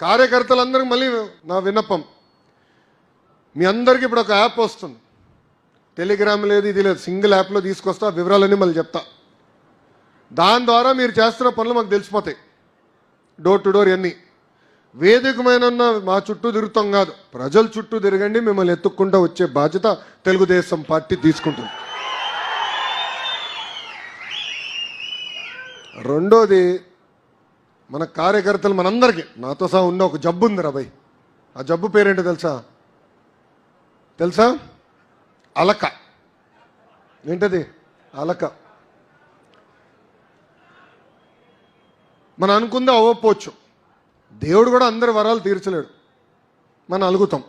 కార్యకర్తలందరికీ మళ్ళీ నా విన్నపం. మీ అందరికీ ఇప్పుడు ఒక యాప్ వస్తుంది. టెలిగ్రామ్ లేదు ఇది లేదు. సింగిల్ యాప్లో తీసుకొస్తా వివరాలన్నీ మళ్ళీ చెప్తా. దాని ద్వారా మీరు చేస్తున్న పనులు మాకు తెలిసిపోతాయి. డోర్ టు డోర్ ఇవన్నీ వేదికమైన ఉన్న మా చుట్టూ తిరుగుతాం కాదు. ప్రజల చుట్టూ తిరగండి మిమ్మల్ని ఎత్తుక్కుంటూ వచ్చే బాధ్యత తెలుగుదేశం పార్టీ తీసుకుంటుంది. రెండోది మన కార్యకర్తలు మనందరికీ. నాతో సహా ఉన్న ఒక జబ్బు ఉంది రా ఆ జబ్బు పేరేంటో తెలుసా? తెలుసా? అలక. ఏంటది? అలక. మనం అనుకుందే అవ్వకపోవచ్చు. దేవుడు కూడా అందరి వరాలు తీర్చలేడు. మనం అలుగుతాం.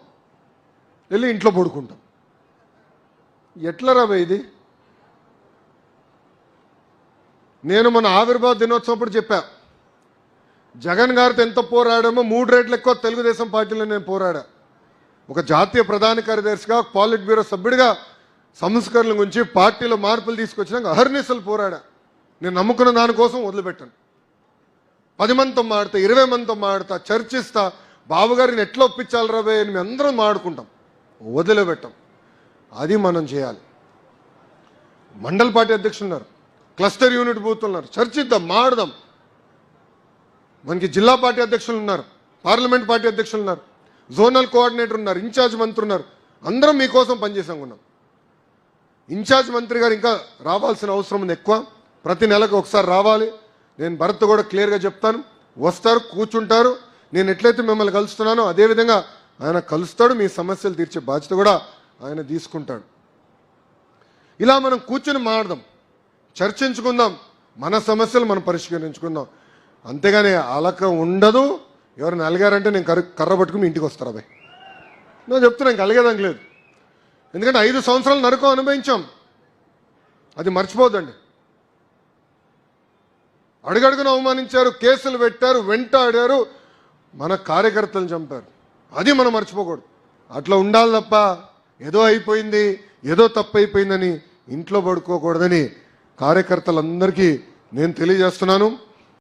వెళ్ళి ఇంట్లో పడుకుంటాం. ఎట్లా రా ఇది? నేను మన ఆవిర్భావ దినోత్సవం అప్పుడు చెప్పా. జగన్ గారితో ఎంత పోరాడామో మూడు రేట్లు ఎక్కువ తెలుగుదేశం పార్టీలో నేను పోరాడా. ఒక జాతీయ ప్రధాన కార్యదర్శిగా పాలిట్ బ్యూరో సభ్యుడిగా సంస్కరణల గురించి పార్టీలో మార్పులు తీసుకొచ్చినాక అహర్నిశలు పోరాడా. నేను నమ్ముకున్న దానికోసం వదిలిపెట్టాను. పది మందితో మాడతా ఇరవై మందితో మాడతా చర్చిస్తా బావగారిని ఎట్లా ఒప్పించాలి రవే అని మేము అందరం మాడుకుంటాం. వదిలిపెట్టాం. అది మనం చేయాలి. మండల పార్టీ అధ్యక్షులు ఉన్నారు. క్లస్టర్ యూనిట్ బూత్ ఉన్నారు. చర్చిద్దాం మాడదాం. మనకి జిల్లా పార్టీ అధ్యక్షులు ఉన్నారు పార్లమెంట్ పార్టీ అధ్యక్షులు ఉన్నారు జోనల్ కోఆర్డినేటర్ ఉన్నారు ఇన్ఛార్జ్ మంత్రి ఉన్నారు. అందరం మీకోసం పనిచేసాం ఉన్నాం ఇన్ఛార్జ్ మంత్రి గారు ఇంకా రావాల్సిన అవసరం ఉంది ఎక్కువ. ప్రతి నెలకు ఒకసారి రావాలి. నేను భరత్ కూడా క్లియర్గా చెప్తాను. వస్తారు కూర్చుంటారు. నేను ఎట్లయితే మిమ్మల్ని కలుస్తున్నానో అదేవిధంగా ఆయన కలుస్తాడు మీ సమస్యలు తీర్చే బాధ్యత కూడా ఆయన తీసుకుంటాడు. ఇలా మనం కూర్చుని మాట్లాడదాం. చర్చించుకుందాం. మన సమస్యలు మనం పరిష్కరించుకుందాం. అంతేగాని అలక ఉండదు. ఎవరిని అలిగారంటే నేను కర్ర కర్ర పట్టుకుని ఇంటికి వస్తారు అబ్బాయి. నేను చెప్తున్నా ఇంక అలిగేదానికి లేదు. ఎందుకంటే ఐదు సంవత్సరాలు నరకం అనుభవించాం. అది మర్చిపోద్దండి. అడుగడుగున అవమానించారు కేసులు పెట్టారు వెంటాడారు మన కార్యకర్తలను చంపారు. అది మనం మర్చిపోకూడదు. అట్లా ఉండాలి తప్ప ఏదో అయిపోయింది ఏదో తప్పు అయిపోయిందని ఇంట్లో పడుకోకూడదని కార్యకర్తలందరికీ నేను తెలియజేస్తున్నాను.